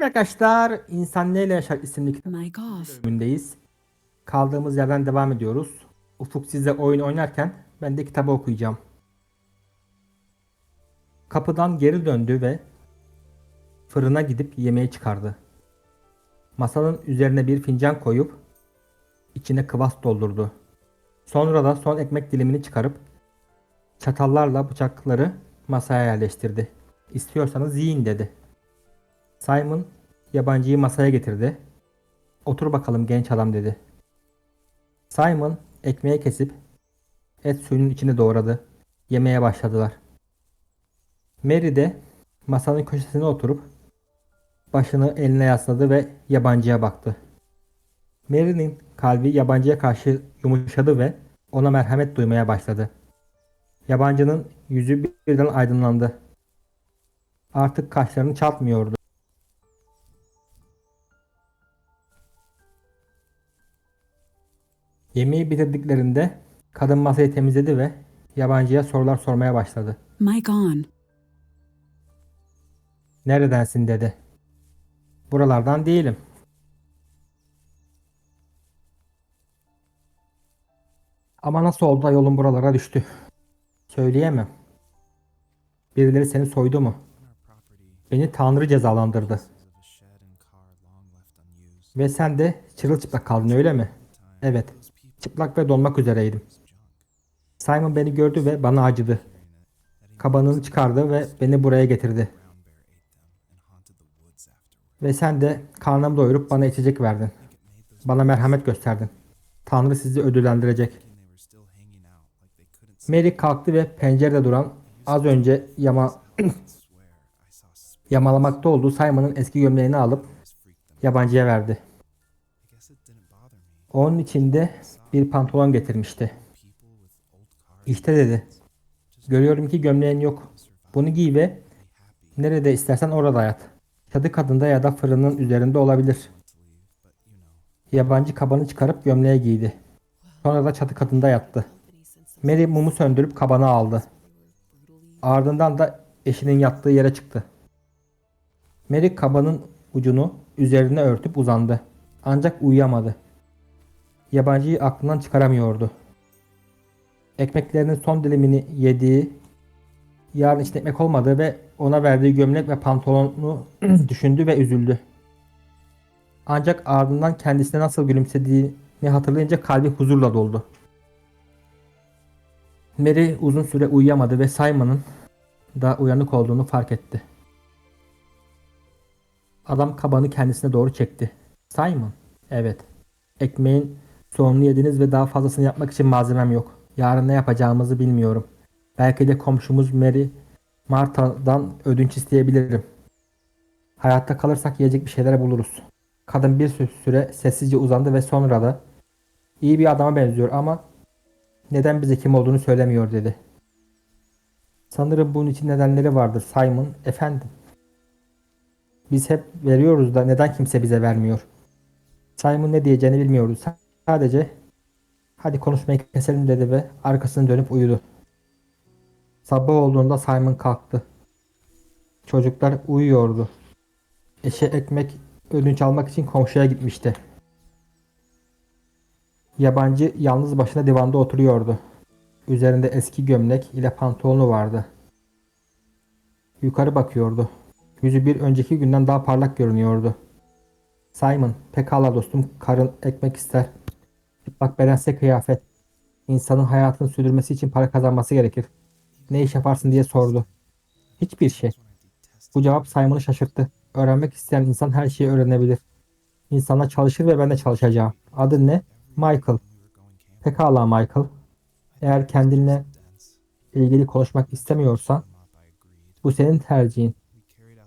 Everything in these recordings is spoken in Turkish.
Arkadaşlar İnsan Neyle Yaşar isimli golf. bölümündeyiz. Kaldığımız yerden devam ediyoruz. Ufuk sizle oyun oynarken ben de kitabı okuyacağım. Kapıdan geri döndü ve fırına gidip yemeği çıkardı. Masanın üzerine bir fincan koyup içine kıvas doldurdu. Sonra da son ekmek dilimini çıkarıp çatallarla bıçakları masaya yerleştirdi. İstiyorsanız yiyin dedi. Simon yabancıyı masaya getirdi. Otur bakalım genç adam dedi. Simon ekmeği kesip et suyunun içine doğradı. Yemeye başladılar. Mary de masanın köşesine oturup başını eline yasladı ve yabancıya baktı. Mary'nin kalbi yabancıya karşı yumuşadı ve ona merhamet duymaya başladı. Yabancının yüzü birden aydınlandı. Artık kaşlarını çatmıyordu. Yemeği bitirdiklerinde kadın masayı temizledi ve yabancıya sorular sormaya başladı. My gone. Neredensin dedi. Buralardan değilim. Ama nasıl oldu da yolun buralara düştü? Söyleyemem. Birileri seni soydu mu? Beni Tanrı cezalandırdı. Ve sen de çırılçıplak kaldın öyle mi? Evet. Çıplak ve donmak üzereydim. Simon beni gördü ve bana acıdı. Kabanını çıkardı ve beni buraya getirdi. Ve sen de karnımı doyurup bana içecek verdin. Bana merhamet gösterdin. Tanrı sizi ödüllendirecek. Mary kalktı ve pencerede duran az önce yama yamalamakta olduğu Simon'ın eski gömleğini alıp yabancıya verdi. Onun içinde bir pantolon getirmişti. İşte dedi. Görüyorum ki gömleğin yok. Bunu giy ve nerede istersen orada yat. Çadı kadında ya da fırının üzerinde olabilir. Yabancı kabanı çıkarıp gömleğe giydi. Sonra da çatı kadında yattı. Mary mumu söndürüp kabanı aldı. Ardından da eşinin yattığı yere çıktı. Mary kabanın ucunu üzerine örtüp uzandı. Ancak uyuyamadı. Yabancıyı aklından çıkaramıyordu. Ekmeklerinin son dilimini yediği, yarın için ekmek olmadığı ve ona verdiği gömlek ve pantolonu düşündü ve üzüldü. Ancak ardından kendisine nasıl gülümsediğini hatırlayınca kalbi huzurla doldu. Mary uzun süre uyuyamadı ve Simon'ın da uyanık olduğunu fark etti. Adam kabanı kendisine doğru çekti. Simon, evet. Ekmeğin sonunu yediniz ve daha fazlasını yapmak için malzemem yok. Yarın ne yapacağımızı bilmiyorum. Belki de komşumuz Mary Marta'dan ödünç isteyebilirim. Hayatta kalırsak yiyecek bir şeyler buluruz. Kadın bir sü- süre sessizce uzandı ve sonra da iyi bir adama benziyor ama neden bize kim olduğunu söylemiyor dedi. Sanırım bunun için nedenleri vardır Simon. Efendim. Biz hep veriyoruz da neden kimse bize vermiyor? Simon ne diyeceğini bilmiyoruz. Sadece hadi konuşmayı keselim dedi ve arkasını dönüp uyudu. Sabah olduğunda Simon kalktı. Çocuklar uyuyordu. Eşe ekmek ödünç almak için komşuya gitmişti. Yabancı yalnız başına divanda oturuyordu. Üzerinde eski gömlek ile pantolonu vardı. Yukarı bakıyordu. Yüzü bir önceki günden daha parlak görünüyordu. Simon, pekala dostum, karın ekmek ister. Çıplak bedense kıyafet. İnsanın hayatını sürdürmesi için para kazanması gerekir. Ne iş yaparsın diye sordu. Hiçbir şey. Bu cevap Simon'ı şaşırttı. Öğrenmek isteyen insan her şeyi öğrenebilir. İnsanlar çalışır ve ben de çalışacağım. Adın ne? Michael. Pekala Michael. Eğer kendinle ilgili konuşmak istemiyorsan bu senin tercihin.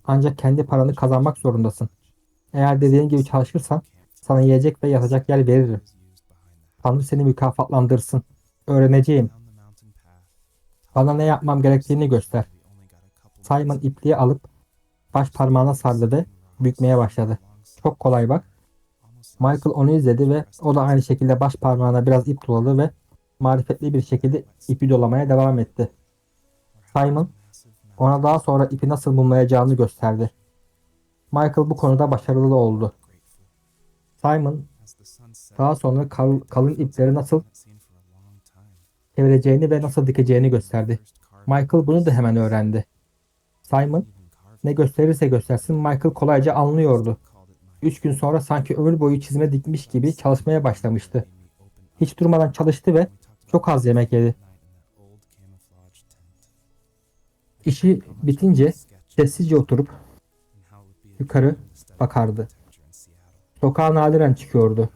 Ancak kendi paranı kazanmak zorundasın. Eğer dediğin gibi çalışırsan sana yiyecek ve yatacak yer veririm. Tanrı seni mükafatlandırsın. Öğreneceğim. Bana ne yapmam gerektiğini göster. Simon ipliği alıp baş parmağına ve bükmeye başladı. Çok kolay bak. Michael onu izledi ve o da aynı şekilde baş parmağına biraz ip doladı ve marifetli bir şekilde ipi dolamaya devam etti. Simon ona daha sonra ipi nasıl bulmayacağını gösterdi. Michael bu konuda başarılı oldu. Simon daha sonra kal- kalın ipleri nasıl çevireceğini ve nasıl dikeceğini gösterdi. Michael bunu da hemen öğrendi. Simon ne gösterirse göstersin Michael kolayca anlıyordu. Üç gün sonra sanki ömür boyu çizme dikmiş gibi çalışmaya başlamıştı. Hiç durmadan çalıştı ve çok az yemek yedi. İşi bitince sessizce oturup yukarı bakardı. Sokağa nadiren çıkıyordu.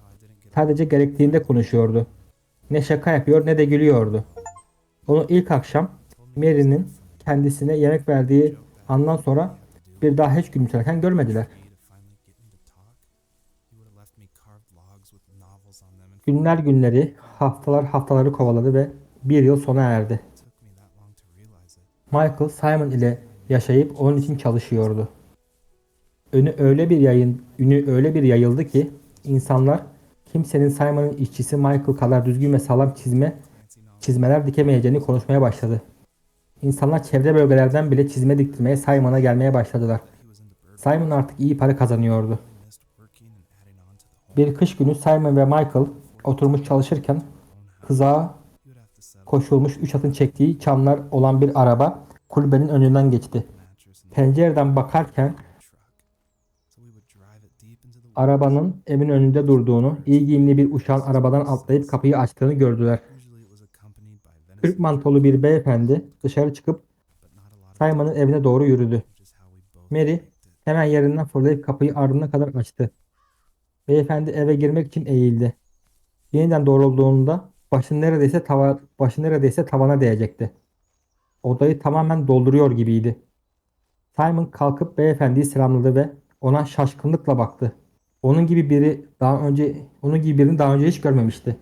Sadece gerektiğinde konuşuyordu. Ne şaka yapıyor ne de gülüyordu. Onu ilk akşam Mary'nin kendisine yemek verdiği andan sonra bir daha hiç gülümserken görmediler. Günler günleri, haftalar haftaları kovaladı ve bir yıl sona erdi. Michael Simon ile yaşayıp onun için çalışıyordu. Önü öyle bir yayın, ünü öyle bir yayıldı ki insanlar kimsenin Simon'ın işçisi Michael kadar düzgün ve sağlam çizme çizmeler dikemeyeceğini konuşmaya başladı. İnsanlar çevre bölgelerden bile çizme diktirmeye Simon'a gelmeye başladılar. Simon artık iyi para kazanıyordu. Bir kış günü Simon ve Michael oturmuş çalışırken kızağa koşulmuş üç atın çektiği çamlar olan bir araba kulübenin önünden geçti. Pencereden bakarken arabanın evin önünde durduğunu, iyi giyimli bir uşağın arabadan atlayıp kapıyı açtığını gördüler. Türk mantolu bir beyefendi dışarı çıkıp Simon'ın evine doğru yürüdü. Mary hemen yerinden fırlayıp kapıyı ardına kadar açtı. Beyefendi eve girmek için eğildi. Yeniden doğrulduğunda başı neredeyse tava, başı neredeyse tavana değecekti. Odayı tamamen dolduruyor gibiydi. Simon kalkıp beyefendiyi selamladı ve ona şaşkınlıkla baktı. Onun gibi biri daha önce onun gibi birini daha önce hiç görmemişti.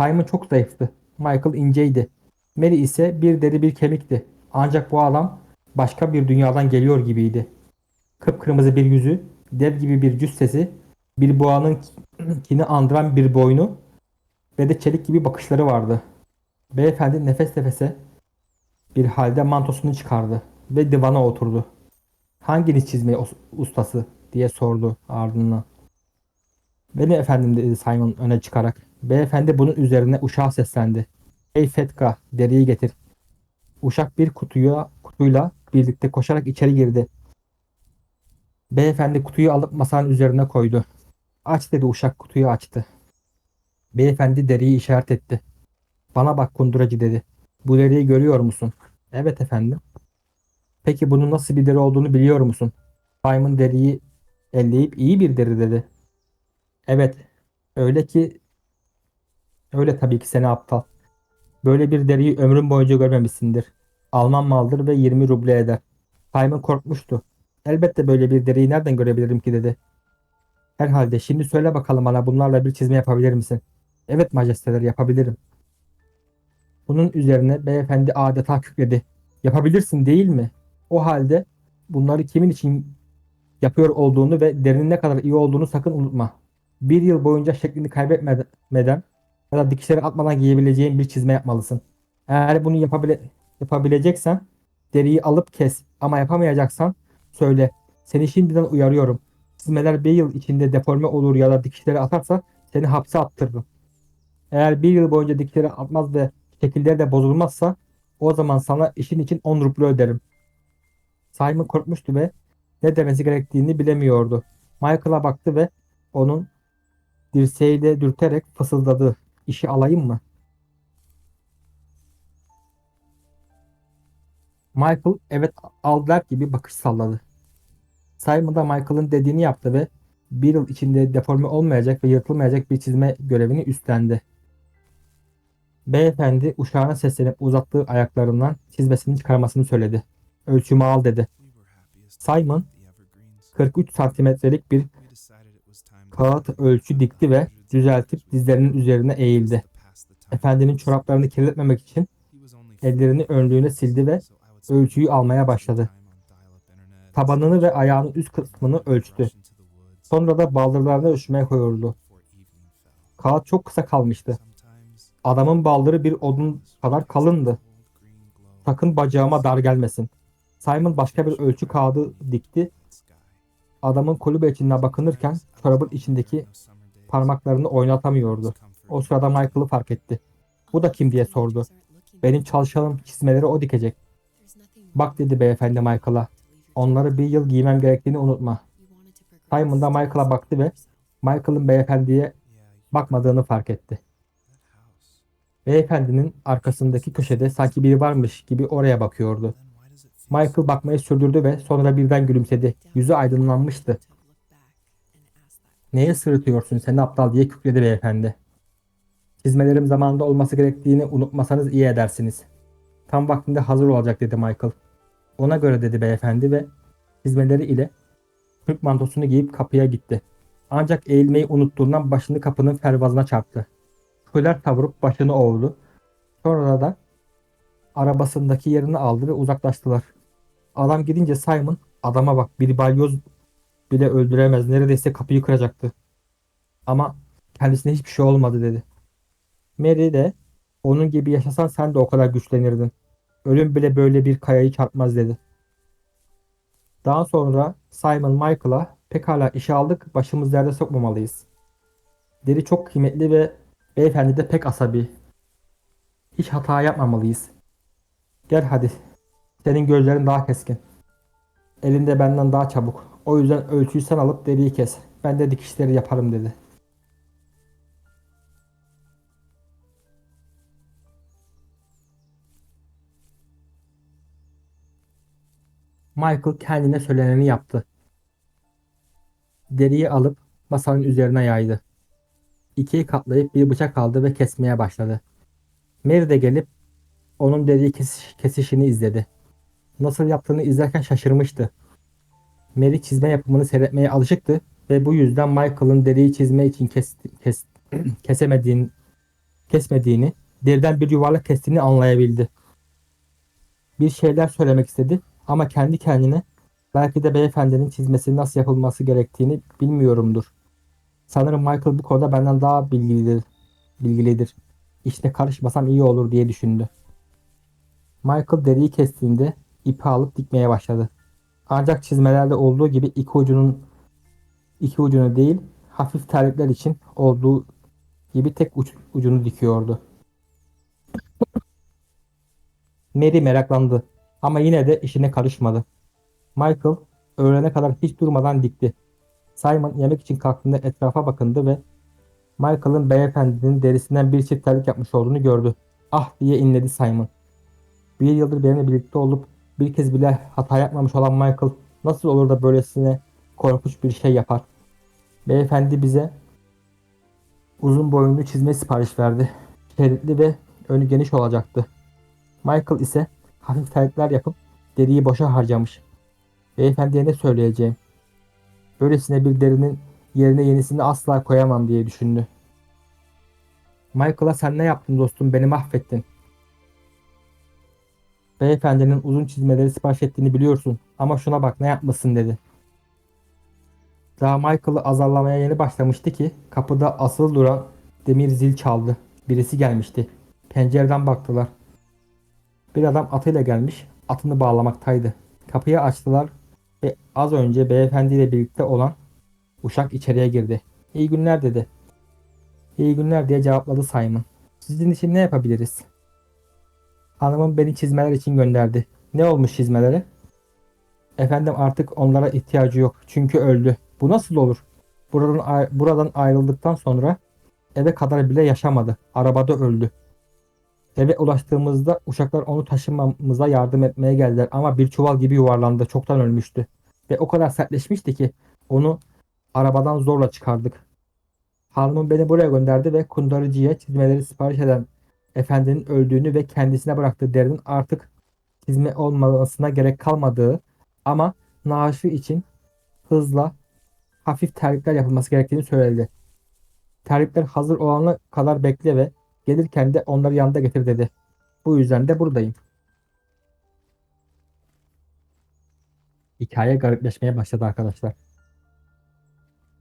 Simon çok zayıftı. Michael inceydi. Mary ise bir deri bir kemikti. Ancak bu adam başka bir dünyadan geliyor gibiydi. Kıpkırmızı bir yüzü, dev gibi bir cüssesi, bir boğanın kini andıran bir boynu ve de çelik gibi bakışları vardı. Beyefendi nefes nefese bir halde mantosunu çıkardı ve divana oturdu. Hanginiz çizmeyi us- ustası diye sordu ardından. Benim efendim dedi Simon öne çıkarak. Beyefendi bunun üzerine uşağa seslendi. Ey Fetka deriyi getir. Uşak bir kutuya, kutuyla birlikte koşarak içeri girdi. Beyefendi kutuyu alıp masanın üzerine koydu. Aç dedi uşak kutuyu açtı. Beyefendi deriyi işaret etti. Bana bak kunduracı dedi. Bu deriyi görüyor musun? Evet efendim. Peki bunun nasıl bir deri olduğunu biliyor musun? Simon deriyi elleyip iyi bir deri dedi. Evet. Öyle ki öyle tabii ki seni aptal. Böyle bir deriyi ömrün boyunca görmemişsindir. Alman maldır ve 20 ruble eder. Simon korkmuştu. Elbette böyle bir deriyi nereden görebilirim ki dedi. Herhalde şimdi söyle bakalım bana bunlarla bir çizme yapabilir misin? Evet majesteler yapabilirim. Bunun üzerine beyefendi adeta kükredi. Yapabilirsin değil mi? O halde bunları kimin için yapıyor olduğunu ve derinin ne kadar iyi olduğunu sakın unutma. Bir yıl boyunca şeklini kaybetmeden ya da dikişleri atmadan giyebileceğin bir çizme yapmalısın. Eğer bunu yapabile yapabileceksen deriyi alıp kes ama yapamayacaksan söyle. Seni şimdiden uyarıyorum. Çizmeler bir yıl içinde deforme olur ya da dikişleri atarsa seni hapse attırırım. Eğer bir yıl boyunca dikişleri atmaz ve şekilleri de bozulmazsa o zaman sana işin için 10 ruble öderim. Simon korkmuştu ve ne demesi gerektiğini bilemiyordu. Michael'a baktı ve onun dirseğiyle dürterek fısıldadı. İşi alayım mı? Michael evet al der gibi bakış salladı. Simon da Michael'ın dediğini yaptı ve bir yıl içinde deforme olmayacak ve yırtılmayacak bir çizme görevini üstlendi. Beyefendi uşağına seslenip uzattığı ayaklarından çizmesini çıkarmasını söyledi. Ölçümü al dedi. Simon 43 santimetrelik bir kağıt ölçü dikti ve düzeltip dizlerinin üzerine eğildi. Efendinin çoraplarını kirletmemek için ellerini önlüğüne sildi ve ölçüyü almaya başladı. Tabanını ve ayağının üst kısmını ölçtü. Sonra da baldırlarını ölçmeye koyuldu. Kağıt çok kısa kalmıştı. Adamın baldırı bir odun kadar kalındı. Sakın bacağıma dar gelmesin. Simon başka bir ölçü kağıdı dikti Adamın kulübe içinden bakınırken çorabın içindeki parmaklarını oynatamıyordu. O sırada Michael'ı fark etti. Bu da kim diye sordu. Benim çalışanım çizmeleri o dikecek. Bak dedi beyefendi Michael'a. Onları bir yıl giymem gerektiğini unutma. Simon da Michael'a baktı ve Michael'ın beyefendiye bakmadığını fark etti. Beyefendinin arkasındaki köşede sanki biri varmış gibi oraya bakıyordu. Michael bakmayı sürdürdü ve sonra birden gülümsedi. Yüzü aydınlanmıştı. Neye sırıtıyorsun sen aptal diye kükredi beyefendi. Çizmelerim zamanında olması gerektiğini unutmasanız iyi edersiniz. Tam vaktinde hazır olacak dedi Michael. Ona göre dedi beyefendi ve çizmeleri ile Türk mantosunu giyip kapıya gitti. Ancak eğilmeyi unuttuğundan başını kapının fervazına çarptı. Küler kavurup başını ovdu. Sonra da arabasındaki yerini aldı ve uzaklaştılar. Adam gidince Simon adama bak bir balyoz bile öldüremez neredeyse kapıyı kıracaktı. Ama kendisine hiçbir şey olmadı dedi. Mary de onun gibi yaşasan sen de o kadar güçlenirdin. Ölüm bile böyle bir kayayı çarpmaz dedi. Daha sonra Simon Michael'a pekala işe aldık başımız derde sokmamalıyız. Deri çok kıymetli ve beyefendi de pek asabi. Hiç hata yapmamalıyız. Gel hadi. Senin gözlerin daha keskin. Elinde benden daha çabuk. O yüzden ölçüyü sen alıp deriyi kes. Ben de dikişleri yaparım dedi. Michael kendine söyleneni yaptı. Deriyi alıp masanın üzerine yaydı. İkiye katlayıp bir bıçak aldı ve kesmeye başladı. Mary de gelip onun deriyi kesiş- kesişini izledi. Nasıl yaptığını izlerken şaşırmıştı. Mary çizme yapımını seyretmeye alışıktı ve bu yüzden Michael'ın deriyi çizme için kes, kes, kesemediğini, kesmediğini, deriden bir yuvarlak kestiğini anlayabildi. Bir şeyler söylemek istedi ama kendi kendine belki de beyefendinin çizmesi nasıl yapılması gerektiğini bilmiyorumdur. Sanırım Michael bu konuda benden daha bilgilidir. bilgilidir. İşte karışmasam iyi olur diye düşündü. Michael deriyi kestiğinde ipi alıp dikmeye başladı. Ancak çizmelerde olduğu gibi iki ucunun iki ucunu değil hafif terlikler için olduğu gibi tek uç, ucunu dikiyordu. Mary meraklandı ama yine de işine karışmadı. Michael öğlene kadar hiç durmadan dikti. Simon yemek için kalktığında etrafa bakındı ve Michael'ın beyefendinin derisinden bir çift terlik yapmış olduğunu gördü. Ah diye inledi Simon. Bir yıldır benimle birlikte olup bir kez bile hata yapmamış olan Michael nasıl olur da böylesine korkunç bir şey yapar? Beyefendi bize uzun boyunlu çizme sipariş verdi. Şeritli ve önü geniş olacaktı. Michael ise hafif terlikler yapıp deriyi boşa harcamış. Beyefendiye ne söyleyeceğim? Böylesine bir derinin yerine yenisini asla koyamam diye düşündü. Michael'a sen ne yaptın dostum beni mahvettin. Beyefendinin uzun çizmeleri sipariş ettiğini biliyorsun ama şuna bak ne yapmasın dedi. Daha Michael'ı azarlamaya yeni başlamıştı ki kapıda asılı duran demir zil çaldı. Birisi gelmişti. Pencereden baktılar. Bir adam atıyla gelmiş, atını bağlamaktaydı. Kapıyı açtılar ve az önce beyefendiyle birlikte olan uşak içeriye girdi. İyi günler dedi. İyi günler diye cevapladı Simon. Sizin için ne yapabiliriz? Hanımım beni çizmeler için gönderdi. Ne olmuş çizmelere? Efendim artık onlara ihtiyacı yok. Çünkü öldü. Bu nasıl olur? Buradan, buradan ayrıldıktan sonra eve kadar bile yaşamadı. Arabada öldü. Eve ulaştığımızda uşaklar onu taşımamıza yardım etmeye geldiler ama bir çuval gibi yuvarlandı. Çoktan ölmüştü. Ve o kadar sertleşmişti ki onu arabadan zorla çıkardık. Hanımım beni buraya gönderdi ve kundarıcıya çizmeleri sipariş eden efendinin öldüğünü ve kendisine bıraktığı derinin artık çizme olmasına gerek kalmadığı ama naaşı için hızla hafif terlikler yapılması gerektiğini söyledi. Terlikler hazır olana kadar bekle ve gelirken de onları yanında getir dedi. Bu yüzden de buradayım. Hikaye garipleşmeye başladı arkadaşlar.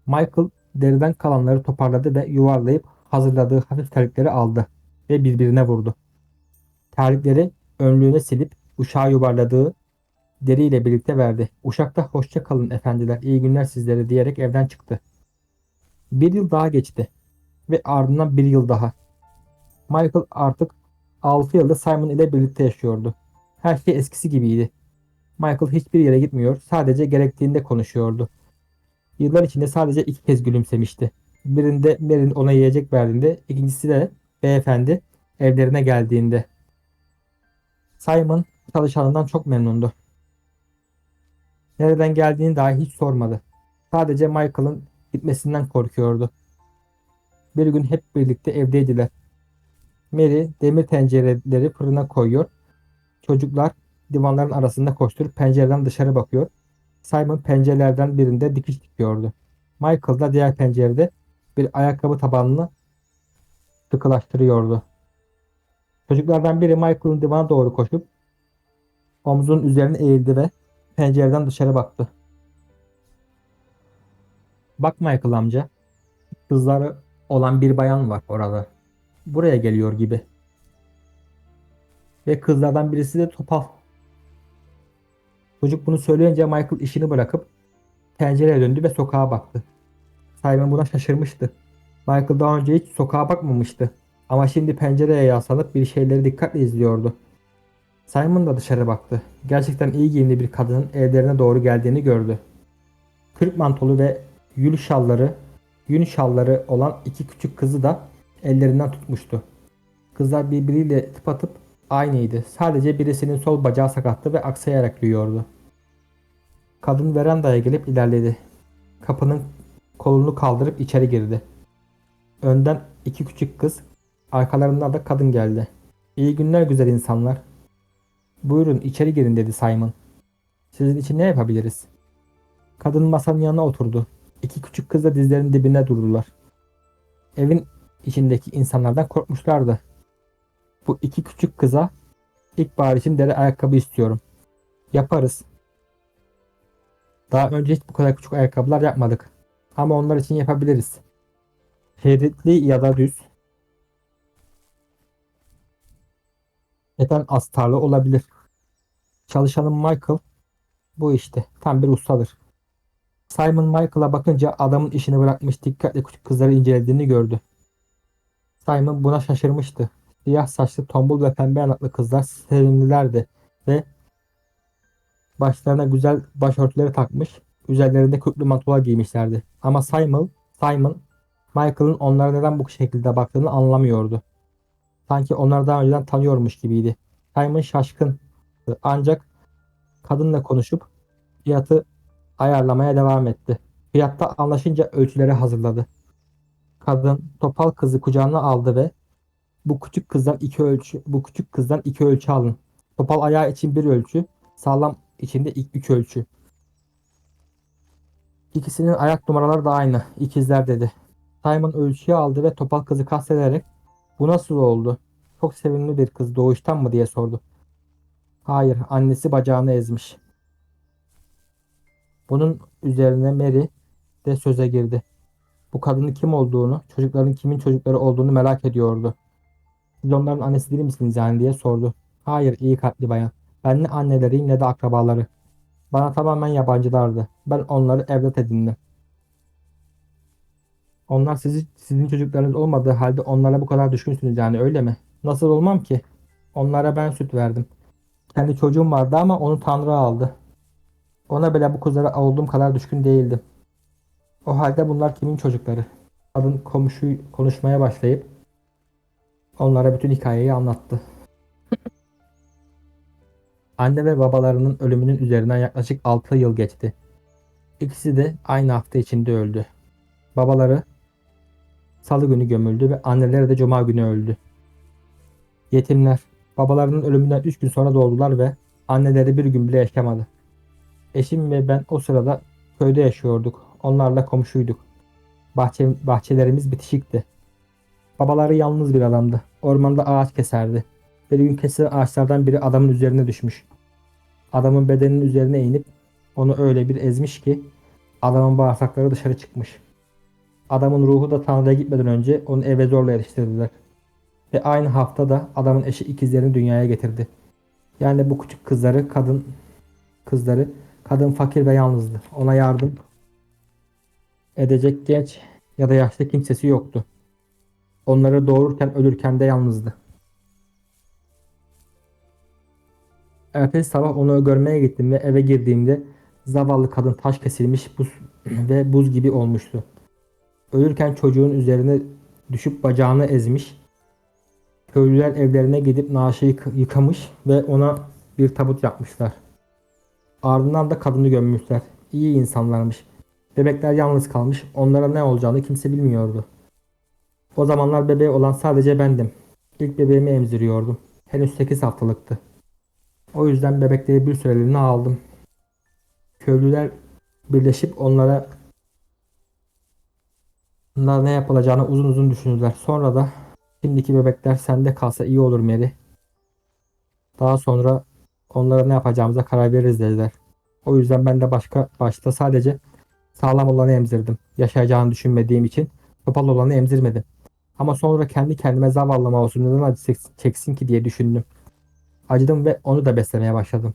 Michael deriden kalanları toparladı ve yuvarlayıp hazırladığı hafif terlikleri aldı ve birbirine vurdu. Terlikleri önlüğüne silip uşağı yuvarladığı Deri ile birlikte verdi. Uşakta hoşça kalın efendiler, iyi günler sizlere diyerek evden çıktı. Bir yıl daha geçti ve ardından bir yıl daha. Michael artık 6 yılda Simon ile birlikte yaşıyordu. Her şey eskisi gibiydi. Michael hiçbir yere gitmiyor, sadece gerektiğinde konuşuyordu. Yıllar içinde sadece iki kez gülümsemişti. Birinde Mary'nin ona yiyecek verdiğinde, ikincisi de beyefendi evlerine geldiğinde. Simon çalışanından çok memnundu. Nereden geldiğini dahi hiç sormadı. Sadece Michael'ın gitmesinden korkuyordu. Bir gün hep birlikte evdeydiler. Mary demir tencereleri fırına koyuyor. Çocuklar divanların arasında koşturup pencereden dışarı bakıyor. Simon pencerelerden birinde dikiş dikiyordu. Michael da diğer pencerede bir ayakkabı tabanını sıkılaştırıyordu. Çocuklardan biri Michael'ın divana doğru koşup omzunun üzerine eğildi ve pencereden dışarı baktı. Bak Michael amca, kızları olan bir bayan var orada. Buraya geliyor gibi. Ve kızlardan birisi de topal. Çocuk bunu söyleyince Michael işini bırakıp pencereye döndü ve sokağa baktı. Simon buna şaşırmıştı. Michael daha önce hiç sokağa bakmamıştı. Ama şimdi pencereye yaslanıp bir şeyleri dikkatle izliyordu. Simon da dışarı baktı. Gerçekten iyi giyimli bir kadının evlerine doğru geldiğini gördü. Kırık mantolu ve yün şalları, yün şalları olan iki küçük kızı da ellerinden tutmuştu. Kızlar birbiriyle tıpatıp aynıydı. Sadece birisinin sol bacağı sakattı ve aksayarak yürüyordu. Kadın verandaya gelip ilerledi. Kapının kolunu kaldırıp içeri girdi. Önden iki küçük kız, arkalarından da kadın geldi. İyi günler güzel insanlar. Buyurun içeri girin dedi Simon. Sizin için ne yapabiliriz? Kadın masanın yanına oturdu. İki küçük kız da dizlerinin dibine durdular. Evin içindeki insanlardan korkmuşlardı. Bu iki küçük kıza ilkbahar için deri ayakkabı istiyorum. Yaparız. Daha önce hiç bu kadar küçük ayakkabılar yapmadık. Ama onlar için yapabiliriz. Şeritli ya da düz. Neden astarlı olabilir. Çalışanım Michael bu işte. Tam bir ustadır. Simon Michael'a bakınca adamın işini bırakmış dikkatle küçük kızları incelediğini gördü. Simon buna şaşırmıştı. Siyah saçlı tombul ve pembe yanaklı kızlar sevimlilerdi ve başlarına güzel başörtüleri takmış, üzerlerinde kürklü mantolar giymişlerdi. Ama Simon, Simon, Michael'ın onlara neden bu şekilde baktığını anlamıyordu. Sanki onları daha önceden tanıyormuş gibiydi. Simon şaşkın ancak kadınla konuşup fiyatı ayarlamaya devam etti. Fiyatta anlaşınca ölçüleri hazırladı. Kadın topal kızı kucağına aldı ve bu küçük kızdan iki ölçü bu küçük kızdan iki ölçü alın. Topal ayağı için bir ölçü, sağlam içinde ilk üç ölçü. İkisinin ayak numaraları da aynı. İkizler dedi. Simon ölçüyü aldı ve topal kızı kastederek bu nasıl oldu? Çok sevimli bir kız doğuştan mı diye sordu. Hayır, annesi bacağını ezmiş. Bunun üzerine Mary de söze girdi. Bu kadının kim olduğunu, çocukların kimin çocukları olduğunu merak ediyordu. Siz onların annesi değil misiniz yani diye sordu. Hayır iyi kalpli bayan. Ben ne anneleriyim ne de akrabaları. Bana tamamen yabancılardı. Ben onları evlat edindim. Onlar sizi, sizin çocuklarınız olmadığı halde onlara bu kadar düşkünsünüz yani öyle mi? Nasıl olmam ki? Onlara ben süt verdim. Kendi çocuğum vardı ama onu Tanrı aldı. Ona bile bu kızlara olduğum kadar düşkün değildim. O halde bunlar kimin çocukları? Kadın komşu konuşmaya başlayıp onlara bütün hikayeyi anlattı. Anne ve babalarının ölümünün üzerinden yaklaşık 6 yıl geçti. İkisi de aynı hafta içinde öldü. Babaları salı günü gömüldü ve anneleri de cuma günü öldü. Yetimler babalarının ölümünden 3 gün sonra doğdular ve anneleri bir gün bile yaşamadı. Eşim ve ben o sırada köyde yaşıyorduk. Onlarla komşuyduk. Bahçe, bahçelerimiz bitişikti. Babaları yalnız bir adamdı. Ormanda ağaç keserdi. Bir gün kesilen ağaçlardan biri adamın üzerine düşmüş. Adamın bedeninin üzerine inip onu öyle bir ezmiş ki adamın bağırsakları dışarı çıkmış. Adamın ruhu da Tanrı'ya gitmeden önce onu eve zorla yetiştirdiler. Ve aynı haftada adamın eşi ikizlerini dünyaya getirdi. Yani bu küçük kızları kadın kızları. Kadın fakir ve yalnızdı. Ona yardım edecek genç ya da yaşlı kimsesi yoktu. Onları doğururken ölürken de yalnızdı. Ertesi sabah onu görmeye gittim ve eve girdiğimde zavallı kadın taş kesilmiş buz ve buz gibi olmuştu. Ölürken çocuğun üzerine düşüp bacağını ezmiş. Köylüler evlerine gidip naaşı yık- yıkamış ve ona bir tabut yapmışlar. Ardından da kadını gömmüşler. İyi insanlarmış. Bebekler yalnız kalmış. Onlara ne olacağını kimse bilmiyordu. O zamanlar bebeği olan sadece bendim. İlk bebeğimi emziriyordum. Henüz 8 haftalıktı. O yüzden bebekleri bir süreliğine aldım. Köylüler birleşip onlara ne yapılacağını uzun uzun düşündüler. Sonra da şimdiki bebekler sende kalsa iyi olur Mary. Daha sonra onlara ne yapacağımıza karar veririz dediler. O yüzden ben de başka başta sadece sağlam olanı emzirdim. Yaşayacağını düşünmediğim için topal olanı emzirmedim. Ama sonra kendi kendime zavallama olsun neden acı çek- çeksin ki diye düşündüm. Acıdım ve onu da beslemeye başladım.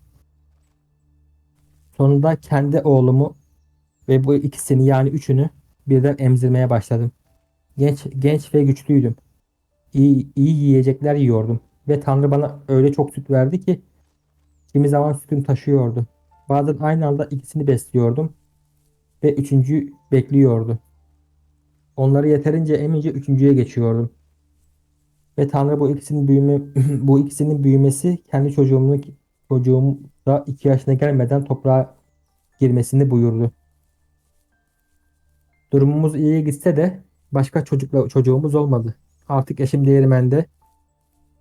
Sonunda kendi oğlumu ve bu ikisini yani üçünü birden emzirmeye başladım. Genç genç ve güçlüydüm. İyi, iyi yiyecekler yiyordum ve Tanrı bana öyle çok süt verdi ki kimi zaman sütüm taşıyordu. Bazen aynı anda ikisini besliyordum ve üçüncü bekliyordu. Onları yeterince emince üçüncüye geçiyordum. Ve Tanrı bu ikisinin büyüme bu ikisinin büyümesi kendi çocuğumun çocuğum da iki yaşına gelmeden toprağa girmesini buyurdu. Durumumuz iyiye gitse de başka çocukla çocuğumuz olmadı. Artık eşim değirmende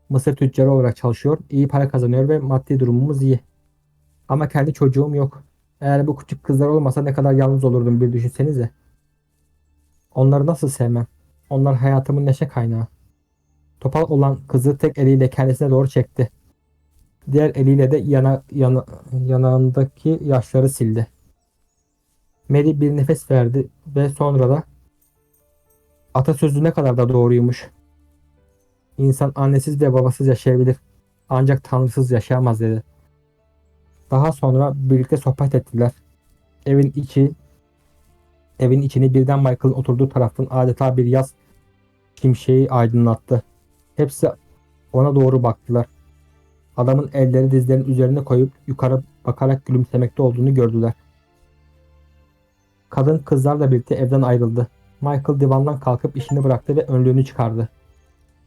Mısır tüccarı olarak çalışıyor. iyi para kazanıyor ve maddi durumumuz iyi. Ama kendi çocuğum yok. Eğer bu küçük kızlar olmasa ne kadar yalnız olurdum bir düşünsenize. Onları nasıl sevmem? Onlar hayatımın neşe kaynağı. Topal olan kızı tek eliyle kendisine doğru çekti. Diğer eliyle de yana, yana, yanağındaki yaşları sildi. Mary bir nefes verdi ve sonra da atasözü ne kadar da doğruymuş. İnsan annesiz ve babasız yaşayabilir. Ancak tanrısız yaşayamaz dedi. Daha sonra birlikte sohbet ettiler. Evin içi evin içini birden Michael'ın oturduğu tarafın adeta bir yaz şimşeği aydınlattı. Hepsi ona doğru baktılar. Adamın elleri dizlerinin üzerine koyup yukarı bakarak gülümsemekte olduğunu gördüler. Kadın kızlarla birlikte evden ayrıldı. Michael divandan kalkıp işini bıraktı ve önlüğünü çıkardı.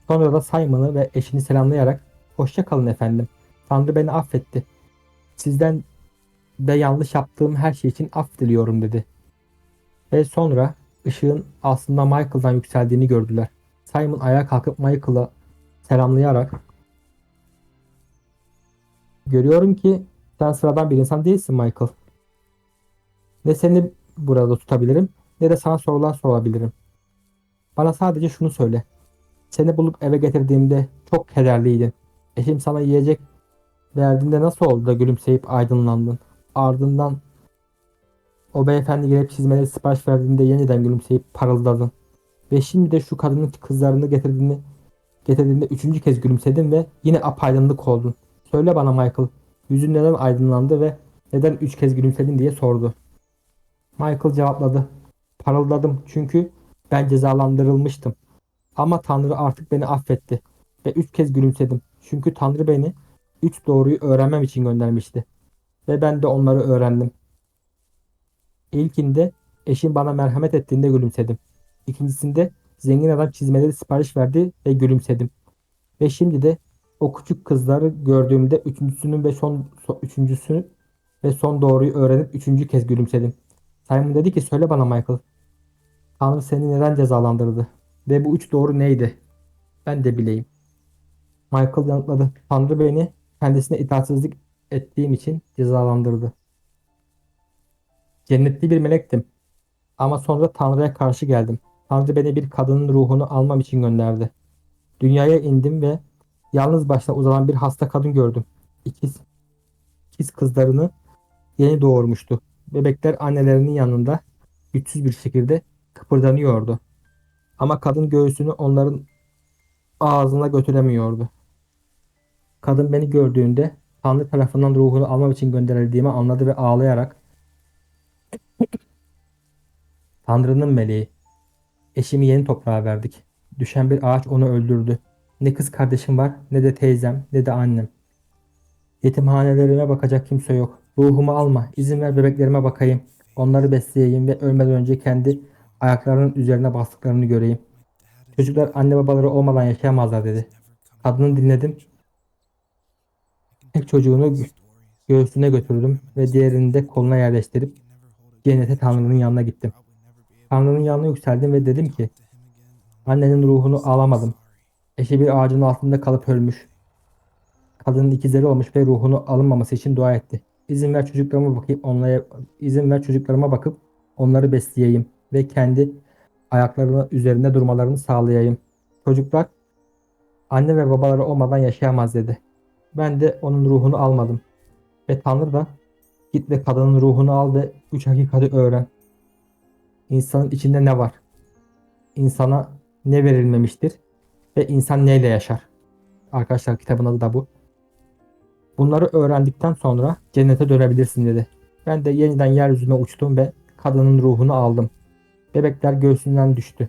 Sonra da Simon'ı ve eşini selamlayarak "Hoşça kalın efendim. Tanrı beni affetti. Sizden de yanlış yaptığım her şey için af diliyorum." dedi. Ve sonra ışığın aslında Michael'dan yükseldiğini gördüler. Simon ayağa kalkıp Michael'a selamlayarak Görüyorum ki sen sıradan bir insan değilsin Michael. Ne seni burada tutabilirim ne de sana sorular sorabilirim. Bana sadece şunu söyle. Seni bulup eve getirdiğimde çok kederliydin. Eşim sana yiyecek verdiğinde nasıl oldu da gülümseyip aydınlandın. Ardından o beyefendi gelip çizmeleri sipariş verdiğinde yeniden gülümseyip parıldadın. Ve şimdi de şu kadının kızlarını getirdiğini getirdiğinde üçüncü kez gülümsedin ve yine apaydınlık oldun. Söyle bana Michael, yüzün neden aydınlandı ve neden üç kez gülümsedin diye sordu. Michael cevapladı. Parıldadım çünkü ben cezalandırılmıştım. Ama Tanrı artık beni affetti ve üç kez gülümsedim. Çünkü Tanrı beni üç doğruyu öğrenmem için göndermişti. Ve ben de onları öğrendim. İlkinde eşim bana merhamet ettiğinde gülümsedim. İkincisinde zengin adam çizmeleri sipariş verdi ve gülümsedim. Ve şimdi de o küçük kızları gördüğümde üçüncüsünün ve son, son üçüncüsünü ve son doğruyu öğrenip üçüncü kez gülümsedim. Simon dedi ki söyle bana Michael. Tanrı seni neden cezalandırdı? Ve bu üç doğru neydi? Ben de bileyim. Michael yanıtladı. Tanrı beni kendisine itaatsizlik ettiğim için cezalandırdı. Cennetli bir melektim. Ama sonra Tanrı'ya karşı geldim. Tanrı beni bir kadının ruhunu almam için gönderdi. Dünyaya indim ve yalnız başına uzanan bir hasta kadın gördüm. İkiz, ikiz kızlarını yeni doğurmuştu. Bebekler annelerinin yanında güçsüz bir şekilde kıpırdanıyordu. Ama kadın göğsünü onların ağzına götüremiyordu. Kadın beni gördüğünde Tanrı tarafından ruhunu almam için gönderildiğimi anladı ve ağlayarak Tanrı'nın meleği. Eşimi yeni toprağa verdik. Düşen bir ağaç onu öldürdü. Ne kız kardeşim var ne de teyzem ne de annem. Yetimhanelerime bakacak kimse yok. Ruhumu alma. izin ver bebeklerime bakayım. Onları besleyeyim ve ölmeden önce kendi ayaklarının üzerine bastıklarını göreyim. Çocuklar anne babaları olmadan yaşayamazlar dedi. Kadını dinledim. Tek çocuğunu gö- göğsüne götürdüm ve diğerini de koluna yerleştirip cennete Tanrı'nın yanına gittim. Tanrı'nın yanına yükseldim ve dedim ki annenin ruhunu alamadım. Eşi bir ağacın altında kalıp ölmüş. Kadının ikizleri olmuş ve ruhunu alınmaması için dua etti. İzin ver çocuklarıma bakayım onlara izin ver çocuklarıma bakıp onları besleyeyim ve kendi ayaklarının üzerinde durmalarını sağlayayım. Çocuklar anne ve babaları olmadan yaşayamaz dedi. Ben de onun ruhunu almadım. Ve Tanrı da git ve kadının ruhunu al ve üç hakikati öğren. İnsanın içinde ne var? İnsana ne verilmemiştir? Ve insan neyle yaşar? Arkadaşlar kitabın adı da bu. Bunları öğrendikten sonra cennete dönebilirsin dedi. Ben de yeniden yeryüzüne uçtum ve kadının ruhunu aldım. Bebekler göğsünden düştü.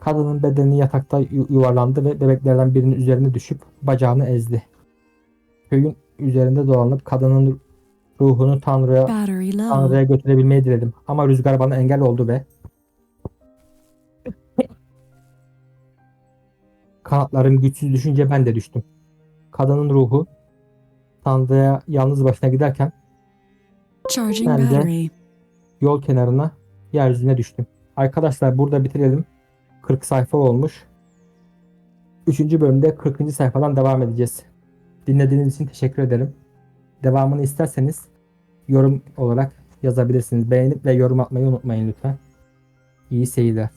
Kadının bedeni yatakta yu- yuvarlandı ve bebeklerden birinin üzerine düşüp bacağını ezdi. Köyün üzerinde dolanıp kadının ruhunu Tanrı'ya. Tanrı'ya götürebilmeyi diledim. Ama rüzgar bana engel oldu ve kanatlarım güçsüz düşünce ben de düştüm. Kadının ruhu Tanrı'ya yalnız başına giderken Charging Ben de- yol kenarına yeryüzüne düştüm. Arkadaşlar burada bitirelim. 40 sayfa olmuş. 3. bölümde 40. sayfadan devam edeceğiz. Dinlediğiniz için teşekkür ederim. Devamını isterseniz yorum olarak yazabilirsiniz. Beğenip ve yorum atmayı unutmayın lütfen. İyi seyirler.